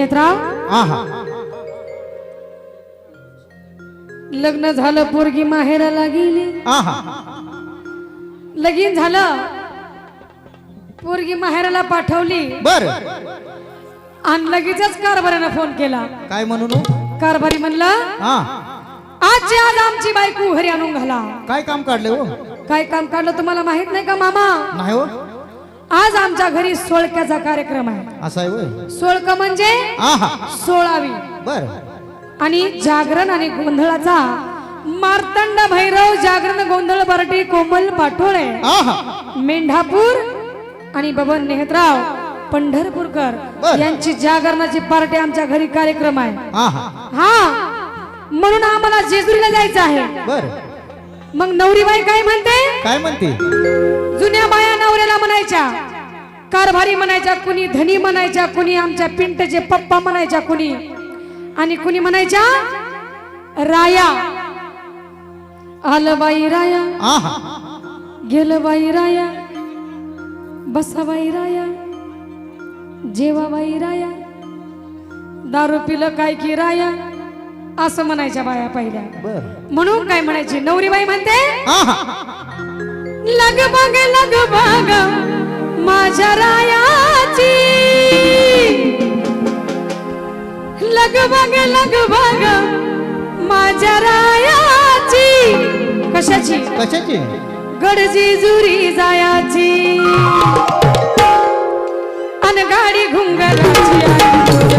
नेत्राव आहा. लग्न झालं पोरगी माहेराला गेली आहा. लगीन झालं. पोरगी माहेराला पाठवली. बर. आणि लगेचच कारभाऱ्यानं फोन केला. काय म्हणून? कारभारी म्हणलं हा. आजची आज आमची बायको घरी आणून घाला. काय काम काढले हो? काय काम काढलं तुम्हाला माहीत नाही का मामा? नाही हो. आज आमच्या घरी सोळक्याचा कार्यक्रम आहे. असं आहे होय. सोळक म्हणजे आहा. सोळावी. बर. आणि जागरण आणि गोंधळाचा मार्तंड भैरव जागरण गोंधळ बरटी कोमल पाठोळे आहा. मेंढापूर आणि बबन नेहतराव पंढरपूरकर बर. यांची जागरणाची पार्टी आमच्या घरी कार्यक्रम आहे. आहा. हा. म्हणून आम्हाला जेजुरीला जायचं आहे. बर. मग नवरीबाई काय म्हणते? काय म्हणते? जुन्या बाया नवऱ्याला म्हणायच्या कारभारी म्हणायच्या कुणी धनी म्हणायच्या कुणी आमच्या पिंटचे पप्पा म्हणायच्या कुणी. आणि कुणी म्हणायच्या? राया. आलं बाई राया. आहा. गेलं बाई राया. बसा बाई राया. जेवा बाई राया. दारू पिलं काय की राया? असं म्हणायच्या बाया पहिल्या. बर. म्हणून काय म्हणायची? नवरीबाई म्हणते आहा. लग बग लग बग माझ्या रायाची. लग बग लग बग माझ्या रायाची. कशाची? कशाची? गडजी जुरी जायाची. अन गाडी घुंगराची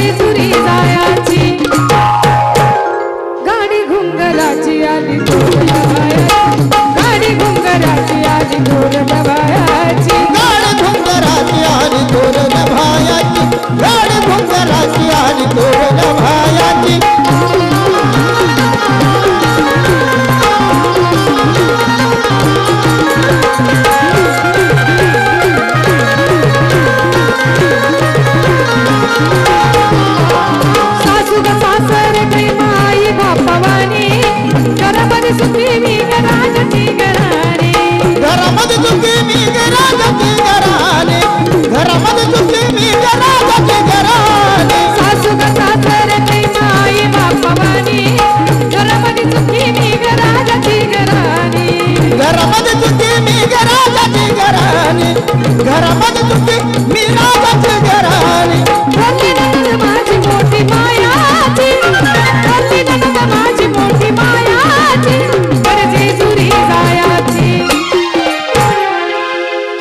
गडची जायाची. गाडी घुंगराची आली गाडी घुंगराची आली थोरल्या गाडी आली गाडी आली मी राजाची माझी मोठी नंद माझी मोठी जुरी जायाची.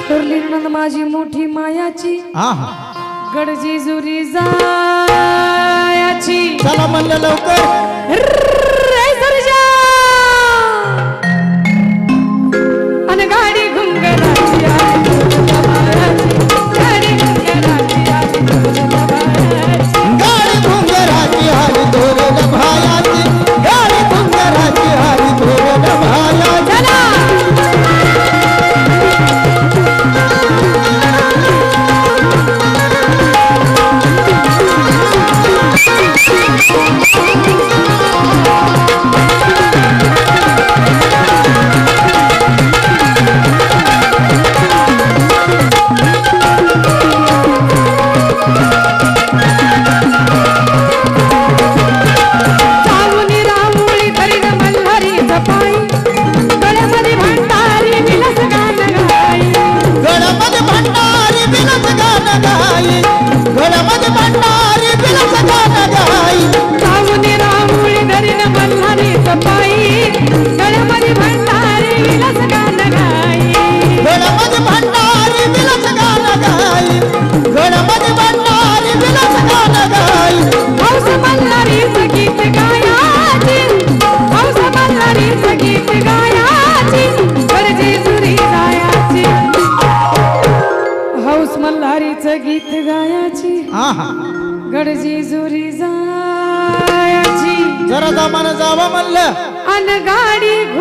थोरली नंद माझी मोठी मायाची. आहा. गडजी जुरी जायाची. चला म्हणलं लवकर. गडजी जुरी जायाची. जरा दमानं जावं म्हणलं. अन गाडी